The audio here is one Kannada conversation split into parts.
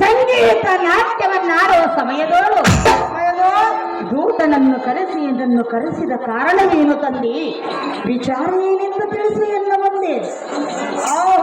ಸಂಗೀತ ನಾಟ್ಯವನ್ನಾಡುವ ಸಮಯದೋಳು. ಸಮಯದೋ ದೂತನನ್ನು ಕರೆಸಿ ಎಂದನ್ನು ಕರೆಸಿದ ಕಾರಣವೇನು ತಂದಿ? ವಿಚಾರ ಏನೆಂದು ತಿಳಿಸಿ ಎಂದು ಬಂದೆ ಆಹೋ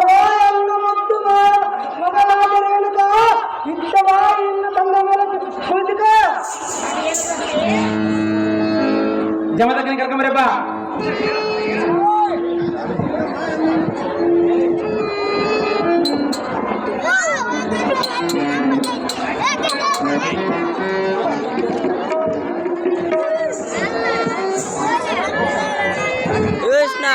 ಕೃಷ್ಣ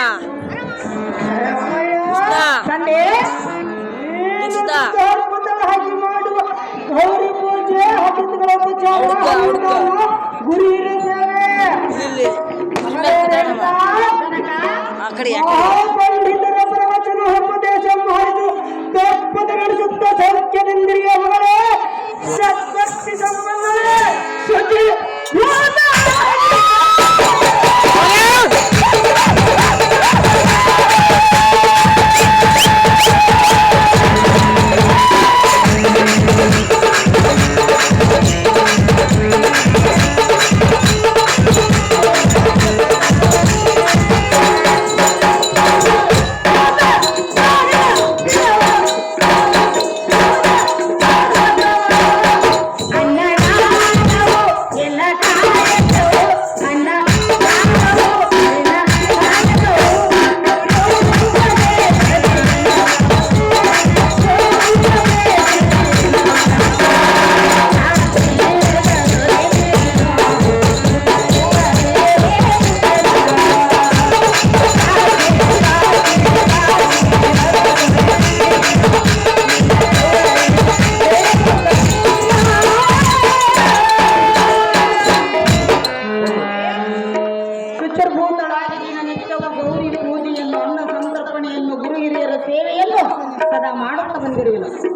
ಕೃಷ್ಣ ತಂದೆ ನಿಶ್ಚಿತ. ಹಾಗೆ ಮಾಡುವ ಗೌರಿ ಪೂಜೆ ಹಬ್ಬಗಳ ಉಪಚಾರ ಹುಡ್ಕ, ಹುಡ್ಕ. ಅನುದಾನ, ಗುರಿ ಹಿರಿಯ ಸೇವೆ ಇಲ್ಲಿ ಮಗಳೇ ರೇಣುಕ, ಆ ಕಡೆ ಯಾಕೆ Yeah.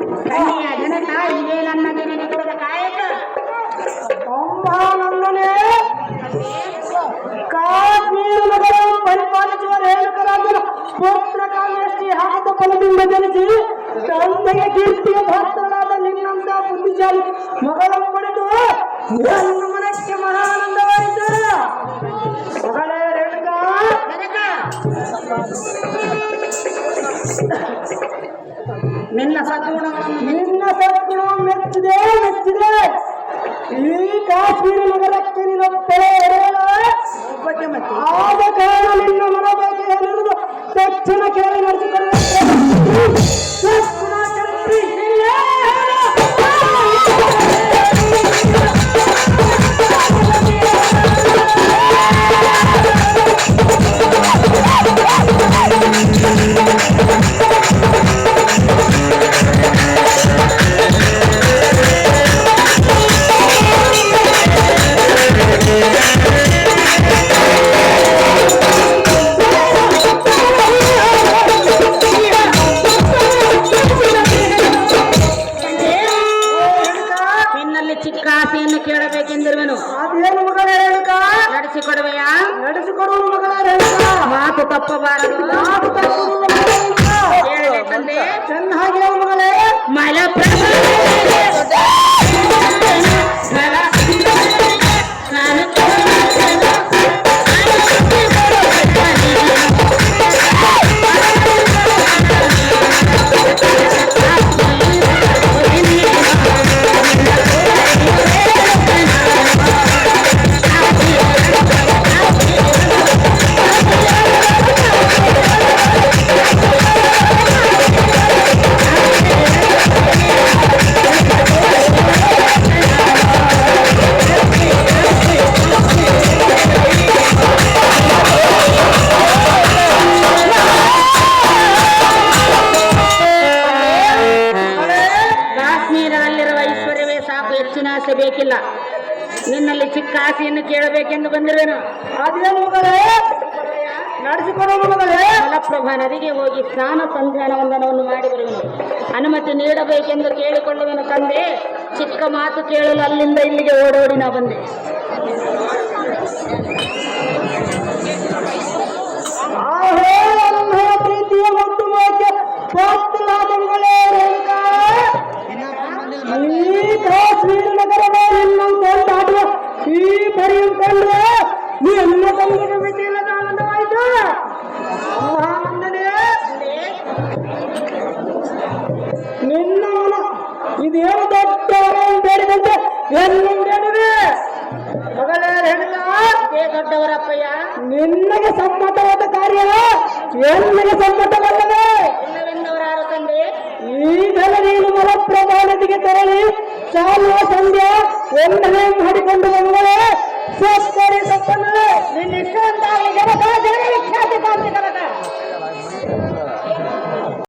ಕನ್ಯೆಯ ಜನಕ ಇದೇ ನನ್ನ ದಿನನಿತ್ಯದ ಕಾಯಕ. ಬ್ರಹ್ಮಾನಂದನೇ ಕಾಶ್ಮೀರ ನಗರ ಪರಿಪಾಲಿಸುವ ರೇಣುಕರಾಜನ ಪುತ್ರ ಕಾಮೇಷ್ಟಿ ಹಾಕದ ಫಲದಿಂದ ಜನಿಸಿ ತಂದೆಗೆ ಕೀರ್ತಿಯ ಪಾತ್ರರಾದ ನಿನ್ನಂತ ಬುದ್ಧಿಶಾಲಿ ಮಗಳನ್ನು ಪಡೆದು ನನ್ನ ಮನಕ್ಕೆ ಮಹಾನಂದವಾಯಿತು. ಮಗಳೇ ರೇಣುಕಾ. ನಿನ್ನ ಸದ್ಗುಣಗಳನ್ನು ನಿನ್ನ ಸದ್ಗುಣ ಮೆಚ್ಚಿದೆ ಮೆಚ್ಚಿದೆ. ಈ ಕಾಶ್ಮೀರ ನಗರಕ್ಕೆ ನಿನ್ನ ಆದ ಕಾರಣ ನಿನ್ನ ಮನ ಬಗ್ಗೆ ಏನಿರುವುದು ತಕ್ಷಣ ಕೇಳಬೇಕೆಂದಿರುವೆನು ಅದೇನು ಮಗಳ ರೇಣುಕಾ ನಡೆಸಿಕೊಡುವೆಯಾ ನಡೆಸಿಕೊಡುವ ಮಗಳ ರೇಣುಕಾ ಮಾತು ತಪ್ಪಬಾರದು ಮಾತು ತಪ್ಪುವುದು ಮಗಳ ರೇಣುಕಾ. ಹೇಳಿದೆ ತಂದೆ ಚೆನ್ನಾಗಿ ಹೇಳು ಬೇಕಿಲ್ಲ ನಿನ್ನಲ್ಲಿ ಚಿಕ್ಕ ಆಸೆಯನ್ನು ಕೇಳಬೇಕೆಂದು ಬಂದಿರುವೆನು ಮಲಪ್ರಭಾ ನದಿಗೆ ಹೋಗಿ ಸ್ನಾನ ಸಂಧಾನ ವಂದನವನ್ನು ಮಾಡಿ ಬರುವನು ಅನುಮತಿ ನೀಡಬೇಕೆಂದು ಕೇಳಿಕೊಳ್ಳುವನು ತಂದೆ. ಚಿಕ್ಕ ಮಾತು ಕೇಳಲು ಅಲ್ಲಿಂದ ಇಲ್ಲಿಗೆ ಓಡೋಡಿ ನಾ ಬಂದೆ. ನಿನ್ನಗೆ ಸಮ್ಮತವಾದ ಕಾರ್ಯ ಎಲ್ಲಿಗೆ ಸಮ್ಮತವಲ್ಲದೆ? ಈಗಲೇ ನೀನು ಮರ ಪ್ರಮಾಣದಿಗೆ ತೆರಳಿ ಸಾಲುವ ಸಂಧ್ಯ ಒಂದನೇ ಮಾಡಿಕೊಂಡು ಬಂದರೆ ಸತ್ತರಿ ಸತ್ತನವೇ ನಿನ್ನ ಇಷ್ಟವಂತಾಗಿ ಜಗದ ಜಗವಿಖ್ಯಾತಿ ಕಾಂತಿ ಕನಕ